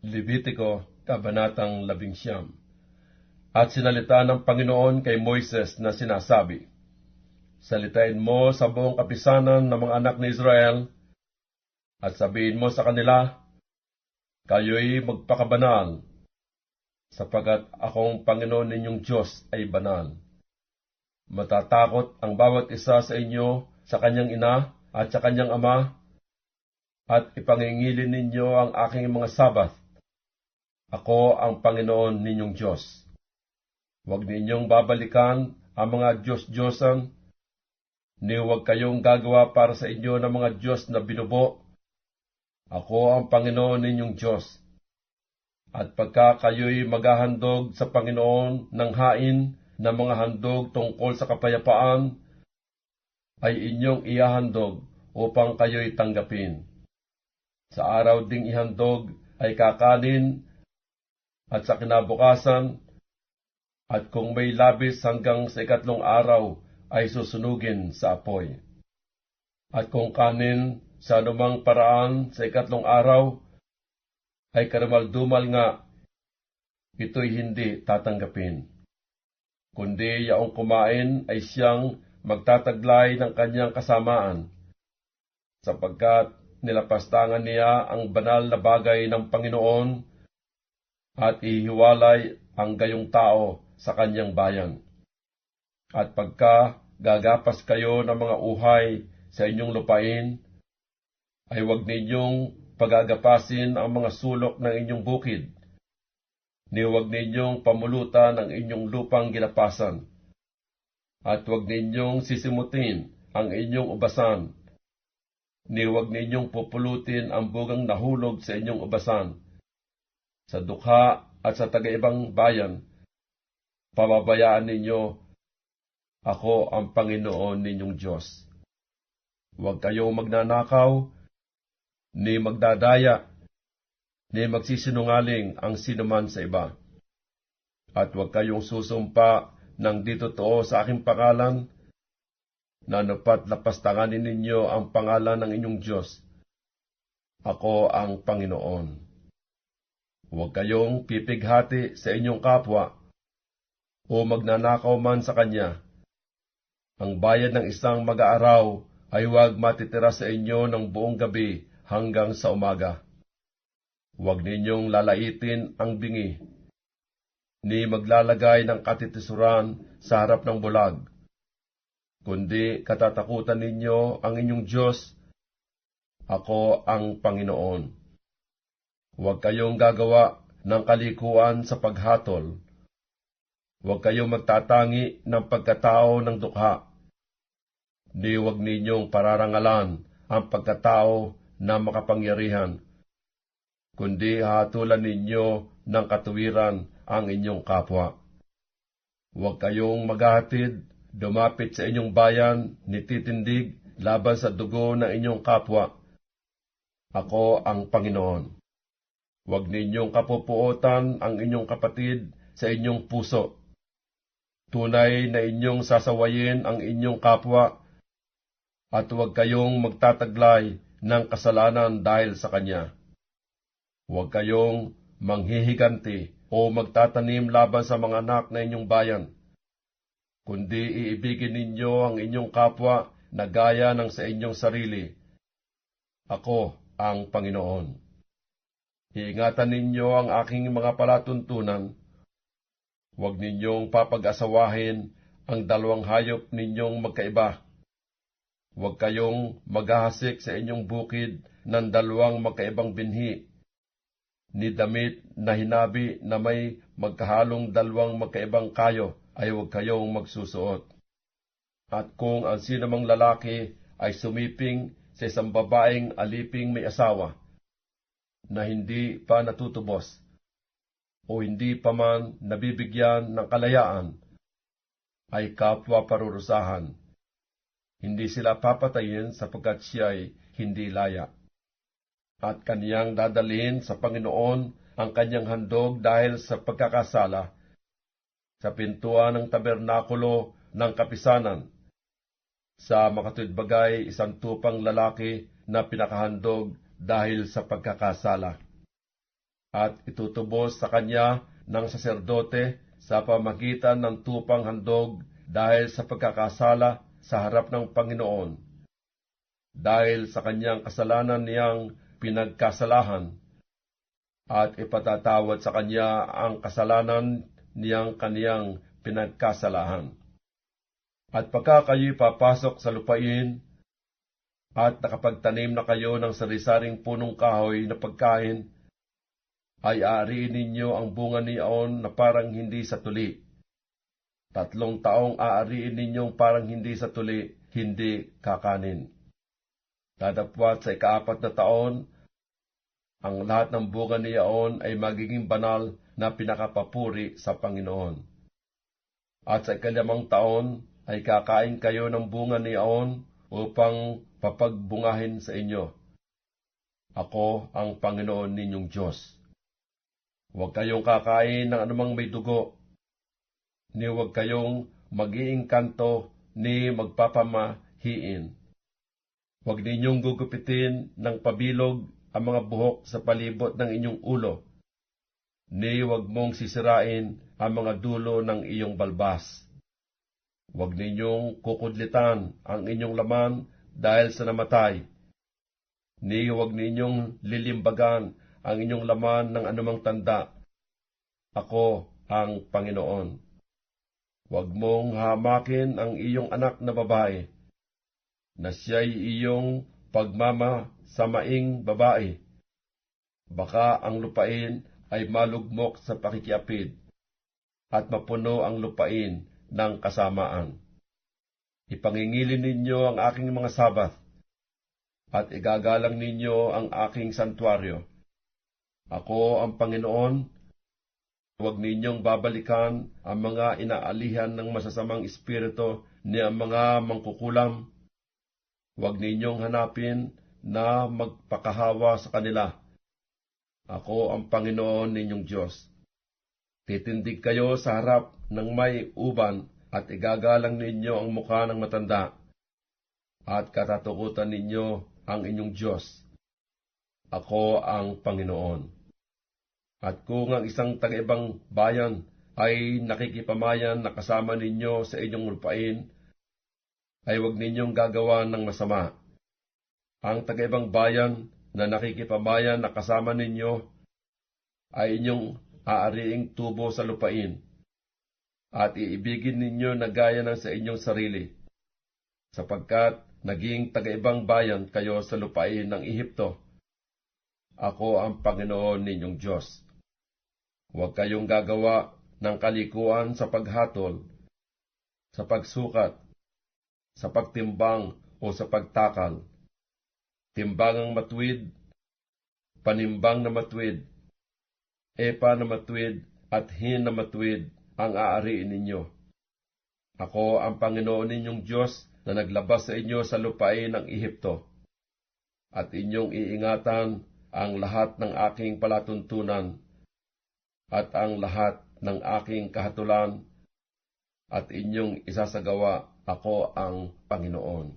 Levitico, Kabanatang Labing Siyam. At sinalita ng Panginoon kay Moises na sinasabi, Salitain mo sa buong kapisanan ng mga anak ni Israel, at sabihin mo sa kanila, Kayo'y magpakabanal, sapagkat akong Panginoon ninyong Diyos ay banal. Matatakot ang bawat isa sa inyo sa kanyang ina at sa kanyang ama, at ipangingilin ninyo ang aking mga sabat. Ako ang Panginoon ninyong Diyos. Huwag ninyong babalikan ang mga Diyos-Diyosan, ni huwag kayong gagawa para sa inyo ng mga Diyos na binubo. Ako ang Panginoon ninyong Diyos. At pagka kayo'y maghahandog sa Panginoon ng hain na mga handog tungkol sa kapayapaan, ay inyong ihahandog upang kayo'y tanggapin. Sa araw ding ihandog ay kakanin at sa kinabukasan, at kung may labis hanggang sa ikatlong araw ay susunugin sa apoy. At kung kanin sa anumang paraan sa ikatlong araw ay karamaldumal nga, ito'y hindi tatanggapin. Kundi yaong kumain ay siyang magtataglay ng kanyang kasamaan, sapagkat nilapastangan niya ang banal na bagay ng Panginoon at ihiwalay ang gayong tao sa kanyang bayan. At pagka gagapas kayo ng mga uhay sa inyong lupain, ay huwag ninyong pagagapasin ang mga sulok ng inyong bukid, ni huwag ninyong pamulutan ang inyong lupang ginapasan, at huwag ninyong sisimutin ang inyong ubasan, ni huwag ninyong pupulutin ang bugang nahulog sa inyong ubasan, sa dukha at sa tagaibang bayan, pababayaan ninyo, ako ang Panginoon ninyong Diyos. Huwag kayong magnanakaw, ni magdadaya, ni magsisinungaling ang sinuman sa iba. At huwag kayong susumpa ng di totoo sa aking pangalan, na napat lapastanganin ninyo ang pangalan ng inyong Diyos. Ako ang Panginoon. Huwag kayong pipighati sa inyong kapwa, o magnanakaw man sa kanya. Ang bayad ng isang mag-aaraw ay huwag matitira sa inyo ng buong gabi hanggang sa umaga. Huwag ninyong lalaitin ang bingi, ni maglalagay ng katitisuran sa harap ng bulag, kundi katatakutan ninyo ang inyong Diyos, ako ang Panginoon. Huwag kayong gagawa ng kalikuan sa paghatol, huwag kayong magtatangi ng pagkatao ng dukha, ni huwag ninyong pararangalan ang pagkatao na makapangyarihan, kundi hatulan ninyo ng katuwiran ang inyong kapwa. Huwag kayong maghahatid, dumapit sa inyong bayan, nititindig laban sa dugo ng inyong kapwa. Ako ang Panginoon. Huwag ninyong kapupuotan ang inyong kapatid sa inyong puso. Tunay na inyong sasawayin ang inyong kapwa at huwag kayong magtataglay ng kasalanan dahil sa Kanya. Huwag kayong manghihiganti o magtatanim laban sa mga anak na inyong bayan, kundi iibigin ninyo ang inyong kapwa na gaya ng sa inyong sarili. Ako ang Panginoon. Iingatan ninyo ang aking mga palatuntunan. Huwag ninyong papag-asawahin ang dalawang hayop ninyong magkaiba Huwag kayong maghahasik sa inyong bukid ng dalawang magkaibang binhi, ni damit na hinabi na may magkahalong dalawang magkaibang kayo ay huwag kayong magsusuot. At kung ang sinamang lalaki ay sumiping sa isang babaeng aliping may asawa, na hindi pa natutubos, o hindi pa man nabibigyan ng kalayaan, ay kapwa parurusahan hindi sila papatayin sapagkat siya ay hindi laya. At kaniyang dadalhin sa Panginoon ang kanyang handog dahil sa pagkakasala sa pintuan ng tabernakulo ng kapisanan. Sa makatwid isang tupang lalaki na pinakahandog dahil sa pagkakasala. at itutubos sa kanya ng saserdote sa pamagitan ng tupang handog dahil sa pagkakasala sa harap ng Panginoon. Dahil sa kanyang kasalanan niyang pinagkasalahan, at ipatatawad sa kanya ang kasalanan niyang kaniyang pinagkasalahan. At pagka kayo'y papasok sa lupain, at nakapagtanim na kayo ng sarisaring punong kahoy na pagkain, ay aariin ninyo ang bunga niyaon na parang hindi sa tuli. Tatlong taong aariin ninyong parang hindi sa tuli, hindi kakanin. Dadapwat sa ikaapat na taon, ang lahat ng bunga niyaon ay magiging banal na pinakapapuri sa Panginoon. At sa ikalimang taon ay kakain kayo ng bunga niyaon upang papagbungahin sa inyo. Ako ang Panginoon ninyong Diyos. Huwag kayong kakain ng anumang may dugo, ni huwag kayong mag-iingkanto ni magpapamahiin. Huwag ninyong gugupitin ng pabilog ang mga buhok sa palibot ng inyong ulo, ni huwag mong sisirain ang mga dulo ng iyong balbas. Huwag ninyong kukudlitan ang inyong laman dahil sa namatay, ni huwag ninyong lilimbagan ang inyong laman ng anumang tanda. Ako ang Panginoon. Huwag mong hamakin ang iyong anak na babae, na siya'y iyong pagmamasamaing babae. Baka ang lupain ay malugmok sa pakikiapid, at mapuno ang lupain ng kasamaan. Ipangingilin ninyo ang aking mga sabat, at igagalang ninyo ang aking santuaryo. Ako ang Panginoon, huwag ninyong babalikan ang mga inaalihan ng masasamang espiritu ni ang mga mangkukulam. Huwag ninyong hanapin na magpakahawa sa kanila. Ako ang Panginoon ninyong Diyos. Titindig kayo sa harap ng may uban at igagalang ninyo ang mukha ng matanda at katatukutan ninyo ang inyong Diyos. Ako ang Panginoon. At kung ang isang taga-ibang bayan ay nakikipamayan na kasama ninyo sa inyong lupain, ay huwag ninyong gagawa ng masama. Ang taga-ibang bayan na nakikipamayan na kasama ninyo ay inyong aariing tubo sa lupain, at iibigin ninyo na gaya ng sa inyong sarili, sapagkat naging taga-ibang bayan kayo sa lupain ng Ehipto. Ako ang Panginoon ninyong Diyos. Huwag kayong gagawa ng kalikuan sa paghatol, sa pagsukat, sa pagtimbang o sa pagtakal. Timbangang matwid, panimbang na matwid, epa na matwid at hin na matwid ang aariin ninyo. Ako ang Panginoon ninyong Diyos na naglabas sa inyo sa lupain ng Ehipto, at inyong iingatan ang lahat ng aking palatuntunan at ang lahat ng aking kahatulan at inyong isasagawa ako ang Panginoon.